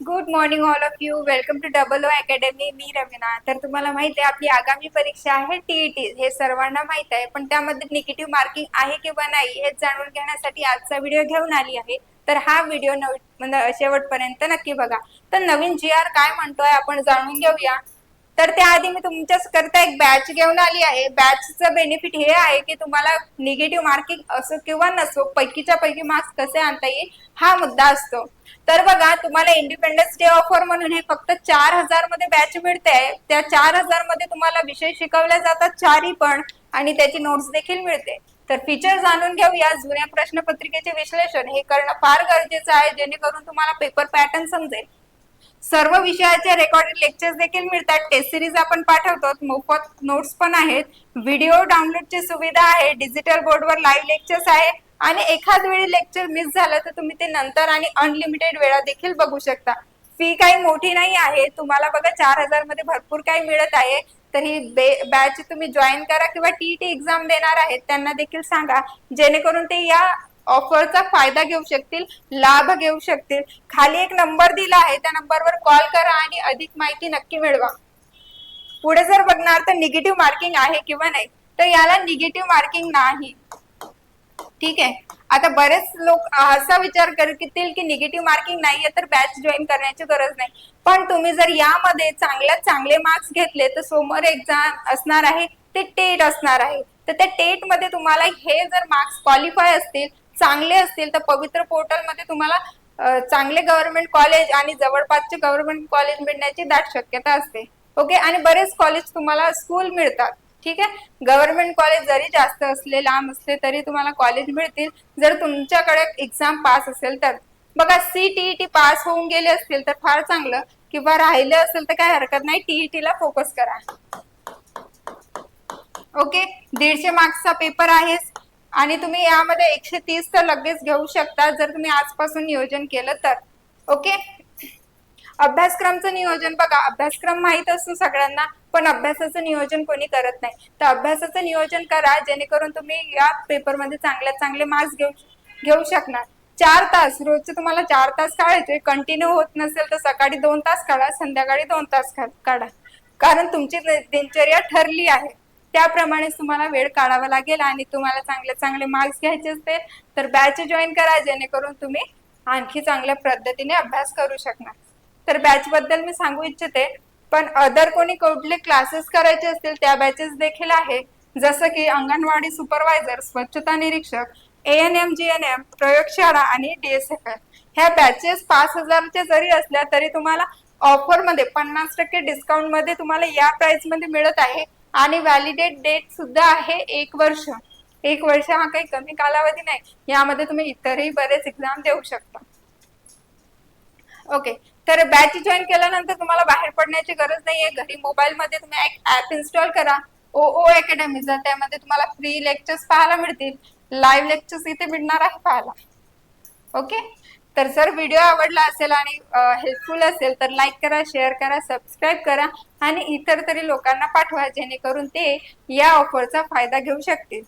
Good morning all of you welcome to double O academy मी रवीना. तर तुम्हाला माहिती आहे आपली आगामी परीक्षा आहे टीईटी हे सर्वांना माहीत आहे पण त्यामध्ये निगेटिव्ह मार्किंग आहे किंवा नाही हे जाणून घेण्यासाठी आजचा व्हिडिओ घेऊन आली आहे. तर हा व्हिडिओ नव म्हणजे शेवटपर्यंत नक्की बघा. तर नवीन जी आर काय म्हणतोय आपण जाणून घेऊया. तर त्याआधी मी तुमच्याच करता एक बॅच घेऊन आली आहे. बॅचचं बेनिफिट हे आहे की तुम्हाला निगेटिव्ह मार्किंग असो किंवा नसो पैकीच्या पैकी मार्क्स कसे आणता येईल हा मुद्दा असतो. तर बघा तुम्हाला इंडिपेंडन्स डे ऑफर म्हणून हे फक्त चार हजारमध्ये बॅच मिळते त्या चार हजारमध्ये तुम्हाला विषय शिकवले जातात चारही पण आणि त्याची नोट्स देखील मिळते. तर फीचर जाणून घेऊया. जुन्या प्रश्नपत्रिकेचे विश्लेषण हे करणं फार गरजेचं आहे जेणेकरून तुम्हाला पेपर पॅटर्न समजेल. सर्व विषयाचे रेकॉर्डेड लेक्चर्स देखील मिळतात. टेस्ट सिरीज आपण पाठवतो. मोफत नोट्स पण आहेत. व्हिडिओ डाउनलोडची सुविधा आहे. डिजिटल बोर्डवर लाईव्ह लेक्चर्स आहे. आणि एखाद वेळी लेक्चर मिस झालं तर तुम्ही ते नंतर आणि अनलिमिटेड वेळा देखील बघू शकता. फी काही मोठी नाही आहे. तुम्हाला बघा चार हजारमध्ये भरपूर काही मिळत आहे. तर ही बॅच तुम्ही जॉईन करा किंवा टी टी एक्झाम देणार आहेत त्यांना देखील सांगा. जेणेकरून ते या ऑफरचा फायदा घेऊ शकतील लाभ घेऊ शकतील. खाली एक नंबर दिला आहे त्या नंबरवर कॉल करा आणि अधिक माहिती नक्की मिळवा. पुढे जर बघणार तर निगेटिव्ह मार्किंग आहे किंवा नाही तर याला निगेटिव्ह मार्किंग नाही. ठीक आहे? आता बरेच लोक असा विचार करतील की निगेटिव्ह मार्किंग नाहीये तर बॅच जॉईन करण्याची गरज नाही. पण तुम्ही जर यामध्ये चांगल्यात चांगले मार्क्स घेतले तर समोर एक्झाम असणार आहे ते टेट असणार आहे. तर त्या टेटमध्ये तुम्हाला हे जर मार्क्स क्वालिफाय असतील चांगले असतील तर पवित्र पोर्टलमध्ये तुम्हाला चांगले गव्हर्नमेंट कॉलेज आणि जवळपासचे गव्हर्नमेंट कॉलेज मिळण्याची दाट शक्यता असते. ओके आणि बरेच कॉलेज तुम्हाला स्कूल मिळतात. ठीक आहे? गव्हर्नमेंट कॉलेज जरी जास्त असले लांब असले तरी तुम्हाला कॉलेज मिळतील. जर तुमच्याकडे एक्झाम पास असेल तर. बघा सीटीईटी पास होऊन गेले असतील तर फार चांगलं. किंवा राहिले असेल तर काय हरकत नाही. टीईटी ला फोकस करा. ओके दीडशे मार्क्सचा पेपर आहे आणि तुम्ही यामध्ये एकशे तीस तर लगेच घेऊ शकता जर तुम्ही आजपासून नियोजन केलं तर. ओके? अभ्यासक्रमचं नियोजन बघा. अभ्यासक्रम माहीत असतो सगळ्यांना पण अभ्यासाचं नियोजन कोणी करत नाही. तर अभ्यासाचं नियोजन करा जेणेकरून तुम्ही या पेपरमध्ये चांगल्यात चांगले मार्क्स घेऊ घेऊ शकणार. चार तास रोजचे तुम्हाला चार तास काढायचे. कंटिन्यू होत नसेल तर सकाळी दोन तास काढा संध्याकाळी दोन तास काढा. कारण तुमची दिनचर्या ठरली आहे. त्याप्रमाणे तुम्हाला वेळ काढावा लागेल आणि तुम्हाला चांगले चांगले मार्क्स घ्यायचे असतील तर बॅच जॉईन करा जेणेकरून तुम्ही आणखी चांगल्या पद्धतीने अभ्यास करू शकणार. तर बॅच बद्दल मी सांगू इच्छिते पण अदर कोणी कुठले क्लासेस करायचे असतील त्या बॅचेस देखील आहे. जसं की अंगणवाडी सुपरवायझर स्वच्छता निरीक्षक A N M G N M प्रयोगशाळा आणि डीएसएफ ह्या बॅचेस पाच हजारच्या जरी असल्या तरी तुम्हाला ऑफरमध्ये पन्नास टक्के डिस्काउंटमध्ये तुम्हाला या प्राइसमध्ये मिळत आहे. आणि व्हॅलिडेट डेट सुद्धा आहे एक वर्ष. एक वर्ष हा काही कमी कालावधी नाही. यामध्ये तुम्ही इतरही बरेच एक्झाम देऊ शकता. ओके तर बॅच जॉईन केल्यानंतर तुम्हाला बाहेर पडण्याची गरज नाहीये. घरी मोबाईल मध्ये तुम्ही एक ऍप इन्स्टॉल करा. ओ ओ अकॅडमी जर त्यामध्ये तुम्हाला फ्री लेक्चर्स पाहायला मिळतील. लाईव्ह लेक्चर्स इथे मिळणार आहे पाहायला. ओके तर जर व्हिडिओ आवडला असेल आणि हेल्पफुल असेल तर लाईक करा शेअर करा सबस्क्राईब करा आणि इतर तरी लोकांना पाठवा जेणेकरून ते या ऑफरचा फायदा घेऊ शकतील.